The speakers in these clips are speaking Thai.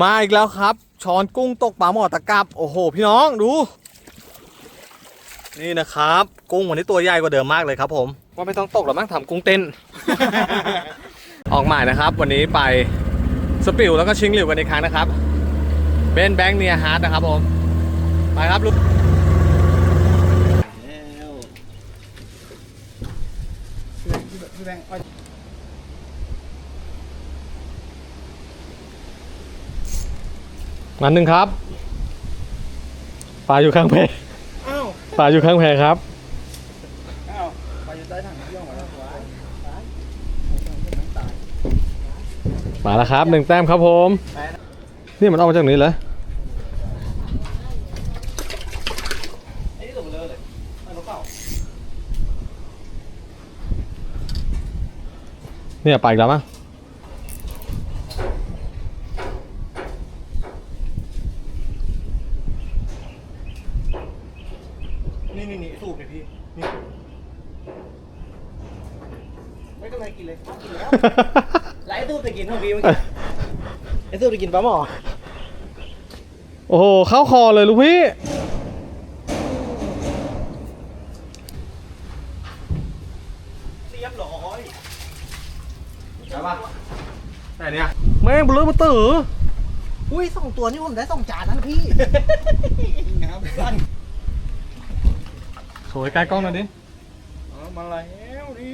มาอีกแล้วครับ ช้อนกุ้งตกปลาหมอตะกับ โอ้โห พี่น้องดู นี่นะครับ กุ้งวันนี้ตัวใหญ่กว่าเดิมมากเลยครับผม ว่าไม่ต้องตกหรอกมั้งทำกุ้งเต้น ออกหมายนะครับ วันนี้ไปสปิลแล้วก็ชิงหลิวกันอีกครั้งนะครับ เบนแบงค์เนียฮาร์ดนะครับผม ไปครับลูก แล้วพี่แบงค์เอา มาหนึ่งครับปลาอยู่ข้างแพอ้าวปลาอยู่ข้างแพครับอ้าวไปอยู่ใต้ถังย่องมาแล้ววายตายตายมาแล้วครับหนึ่งแต้มครับผมตายนะนี่มันออกมาจากนี้เหรอไอ้นี่ตัวเบลอเลยเอารถเปล่าเนี่ยไปอีกแล้วมั้ง นี่นี่นี่สูบเลยพี่นี่ไม่ต้องให้ กินเลยกินแล้วไล่ตู้ไปกินของพี่เมื่อกี้ไอ้ตู้ไปกินปลาหมอโอ้โหเข้าคอเลยลูกพี่เรียบร้อยใช่ปะไหนเนี่ยแม่งเบลอมาตื่ออุ้ยสองตัวนี่ผมได้สองจานแล้วนะพี่งามสั้นสวยใกล้กล้องหน่อยดิเอามาแล้วดิ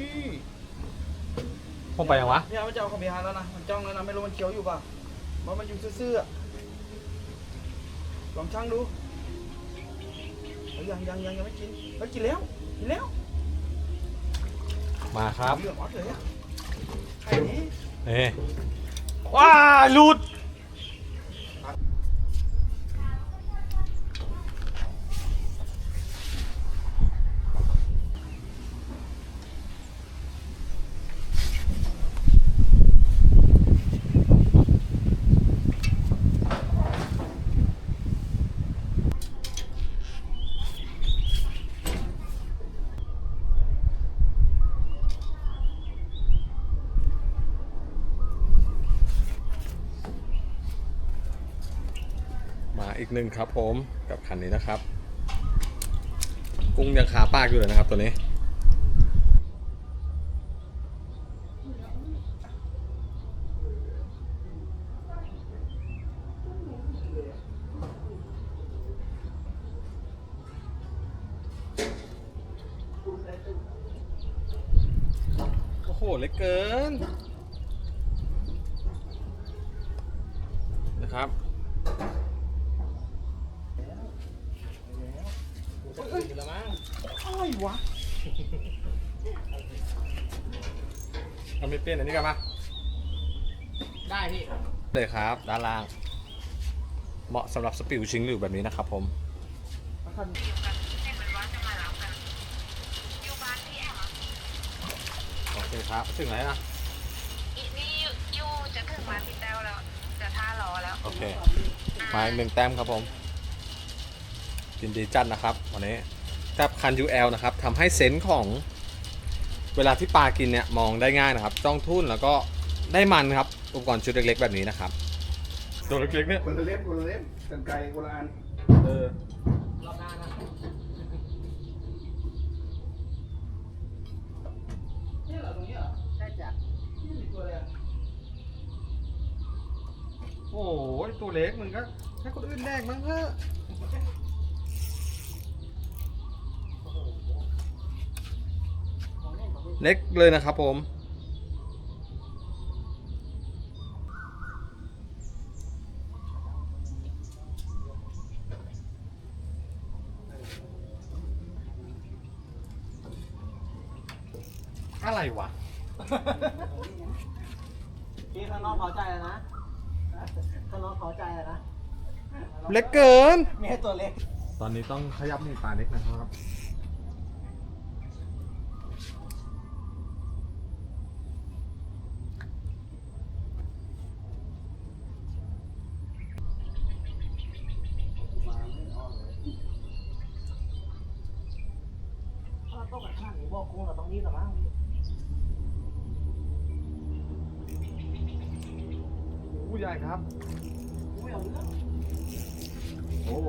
ผมไปยังวะเนี่ยมันจะเอาของพี่ฮาร์แล้วนะ มันจ้องแล้วนะ ไม่รู้มันเคี้ยวอยู่ป่ะมันมันอยู่ซื่อๆอะลองช่างดูเฮ้ยยังยังยังยังไม่กินเฮ้ยกินแล้ว กินแล้วมาครับเหลืองออดเลยอะไข่นี้นี่ว้าหลุด อีกหนึ่งครับผมกับคันนี้นะครับ กุ้งยังขาปากอยู่เลยนะครับตัวนี้โอ้โหเล็กเกินนะครับ อะไรวะทำไม่เป็นอันนี้กันมาได้พี่ เลยครับ ด้านล่าง เหมาะสำหรับสปิลชิงหลิวแบบนี้นะครับผมโอเคครับ ถึงไหนนะอีนี่ยูจะถึงมาที่แต้วแล้ว จะท่ารอแล้ว โอเคมาอีกหนึ่งแต้มครับผมยินดีจัดนะครับ วันนี้ กับคัน UL นะครับทำให้เซนส์ของเวลาที่ปลากินเนี่ยมองได้ง่ายนะครับ จ้องทุ่นแล้วก็ได้มันครับ อุปกรณ์ชุดเล็กๆ แบบนี้นะครับ ตัวเล็กๆเนี่ยคนละเล่มคนละเล่มกันไกลคนละอันเออรอบหน้านะนี่เหรอตรงนี้เหรอได้จ้ะนี่มีตัวอะไรอะโอ้ยตัวเล็กมึงก็ให้คนอื่นแดกมั้งเถอะ เล็กเลยนะครับผม อะไรวะ พี่ข้างนอกพอใจแล้วนะข้างนอกพอใจแล้วนะเล็กเกิน มีให้ตัวเล็ก ตอนนี้ต้องขยับหนีปลาเล็กนะครับ ถ้าเราต้องกับขนาดนี้บอกกุ้ งเราต้องรีบหรอมั้งผู้ใหญ่ครับ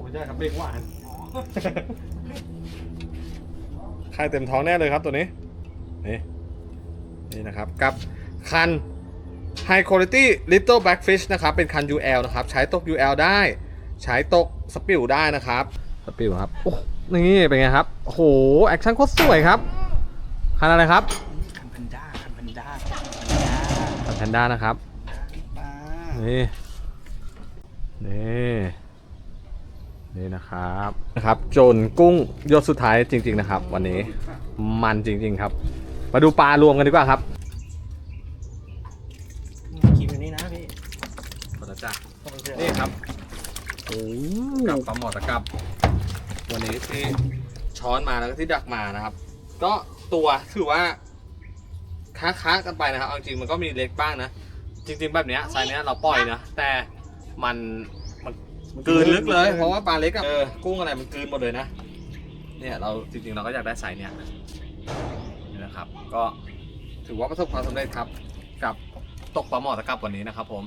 ไม่ใช่ครับเบรกหวานไข่เต็มท้องแน่เลยครับตัวนี้ นี่นี่นะครับกับคัน High Quality Little Blackfish นะครับ เป็นคัน UL นะครับ ใช้ตก UL ได้ ใช้ตกสปิลได้นะครับ สปิลครับ โอ้ นี่เป็นไงครับ โอ้โห แอคชั่นโคตรสวยครับ คันอะไรครับคันพันด้าคันพันด้าคันแพนด้านะครับมานี่นี่นี่นะครับนะครับโจนกุ้งยศสุดท้ายจริง ๆนะครับ วันนี้มันจริง ๆ ครับ มาดูปลารวมกันดีกว่าครับกินอยู่นี่นะพี่ขอจ้าต้องเป็นเพื่อนนี่ครับโอ้กับปลาหมอตะกับ วันนี้ที่ช้อนมาแล้วก็ที่ดักมานะครับ ก็ ตัวถือว่าค้าค้าๆกันไปนะครับเอาจริงมันก็มีเล็กบ้างนะ จริง ๆ แบบเนี้ยไซส์เนี้ยเราปล่อยนะแต่มันมันกลืนลึกเลย เพราะว่าปลาเล็กอะเออกุ้งอะไรมันกลืนหมดเลยนะ เนี่ยเราจริงๆเราก็อยากได้ไซส์เนี้ยนี่นะครับ ก็ถือว่าประสบความสำเร็จครับ กับตกปลาหมอตะกับวันนี้นะครับผม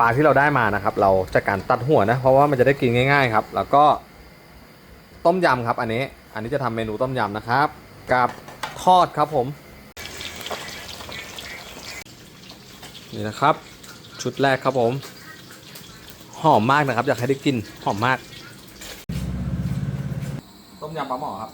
ปลาที่เราได้มานะครับ เราจะการตัดหัวนะ เพราะว่ามันจะได้กินง่าย ๆ ครับ แล้วก็ต้มยำครับ อันนี้ อันนี้จะทำเมนูต้มยำนะครับ กับทอดครับผม นี่นะครับ ชุดแรกครับผม หอมมากนะครับ อยากให้ได้กินหอมมาก ต้มยำปลาหมอครับ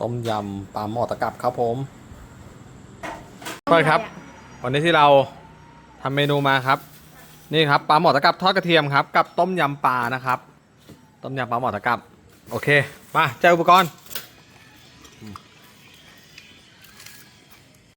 ต้มยำปลาหมอตะกับครับผมก็ครับ วันนี้ที่เราทำเมนูมาครับ นี่ครับปลาหมอตะกับทอดกระเทียมครับ กับต้มยำปลานะครับ ต้มยำปลาหมอตะกับ โอเค มาเจออุปกรณ์